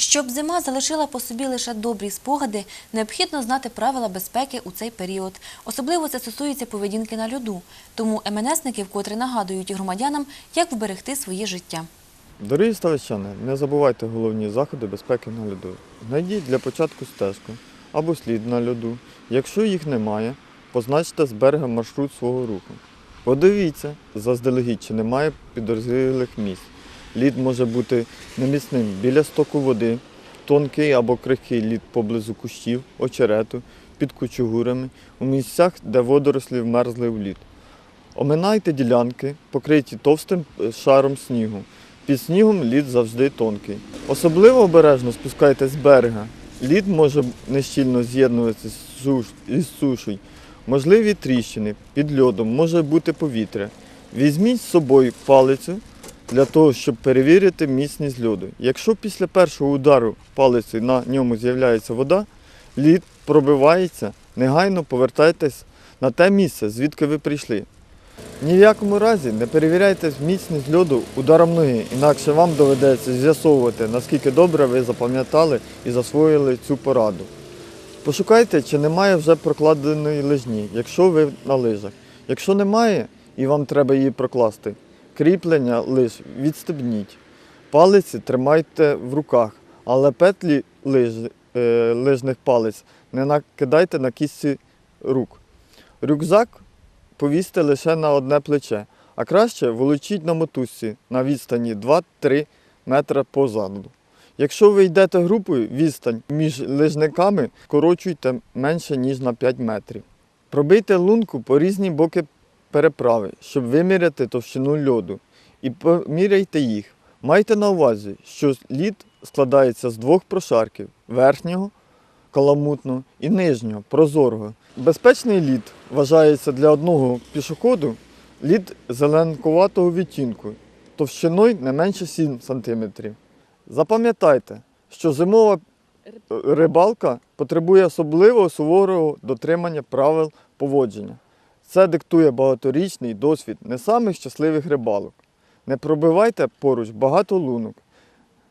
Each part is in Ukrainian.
Щоб зима залишила по собі лише добрі спогади, необхідно знати правила безпеки у цей період. Особливо це стосується поведінки на льоду. Тому МНСники вкотре нагадують громадянам, як вберегти своє життя. Дорогі ставищани, не забувайте головні заходи безпеки на льоду. Знайдіть для початку стежку або слід на льоду. Якщо їх немає, позначте з берега маршрут свого руху. Подивіться заздалегідь, чи немає підозрілих місць. Лід може бути неміцним біля стоку води, тонкий або крихкий лід поблизу кущів, очерету, під кучугурами, у місцях, де водорослі вмерзли в лід. Оминайте ділянки, покриті товстим е, шаром снігу. Під снігом лід завжди тонкий. Особливо обережно спускайтесь з берега. Лід може нещільно з'єднуватися з суш- із сушею. Можливі тріщини, під льодом може бути повітря. Візьміть з собою палицю для того, щоб перевірити міцність льоду. Якщо після першого удару палицею на ньому з'являється вода, лід пробивається, негайно повертайтесь на те місце, звідки ви прийшли. Ні в якому разі не перевіряйте міцність льоду ударом ноги, інакше вам доведеться з'ясовувати, наскільки добре ви запам'ятали і засвоїли цю пораду. Пошукайте, чи немає вже прокладеної лижні, якщо ви на лижах. Якщо немає і вам треба її прокласти, кріплення лиж відстебніть. Палиці тримайте в руках, але петлі лиж, е, лижних палиць не накидайте на кісті рук. Рюкзак повісьте лише на одне плече, а краще волочіть на мотузці на відстані 2-3 метри позаду. Якщо ви йдете групою, відстань між лижниками скорочуйте менше, ніж на 5 метрів. Пробийте лунку по різні боки переправи, щоб виміряти товщину льоду, і поміряйте їх. Майте на увазі, що лід складається з двох прошарків верхнього каламутного і нижнього прозорого. Безпечний лід вважається для одного пішоходу лід зеленкуватого відтінку, товщиною не менше 7 см. Запам'ятайте, що зимова рибалка потребує особливого суворого дотримання правил поводження. Це диктує багаторічний досвід не самих щасливих рибалок. Не пробивайте поруч багато лунок.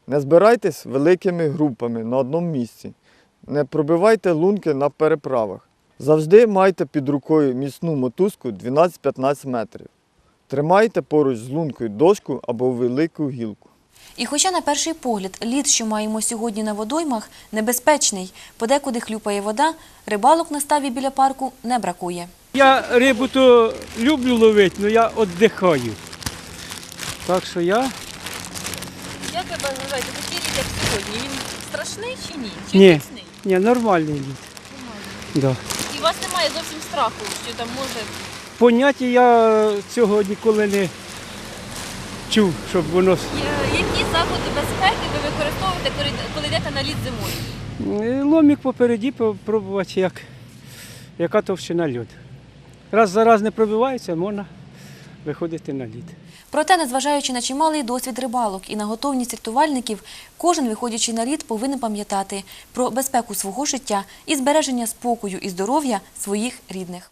Не збирайтесь великими групами на одному місці. Не пробивайте лунки на переправах. Завжди майте під рукою міцну мотузку 12-15 метрів. Тримайте поруч з лункою дошку або велику гілку. І хоча на перший погляд лід, що маємо сьогодні на водоймах, небезпечний, подекуди хлюпає вода, рибалок на ставі біля парку не бракує. Я рибу то люблю ловити, але я віддихаю. Так що я Як ви вважаєте, такий лід, як сьогодні, він страшний чи ні? Чи Ні. міцний? ні, нормальний лід. Да. І у вас немає зовсім страху, що там може. Поняття я цього ніколи не чув, щоб воно. с- Які заходи безпеки ви використовуєте, коли, коли йдете на лід зимою? Е, Ломік попереді попробувати, як, яка товщина льоду. Раз за раз не пробивається, можна виходити на лід. Проте, незважаючи на чималий досвід рибалок і на готовність рятувальників, кожен, виходячи на лід, повинен пам'ятати про безпеку свого життя і збереження спокою і здоров'я своїх рідних.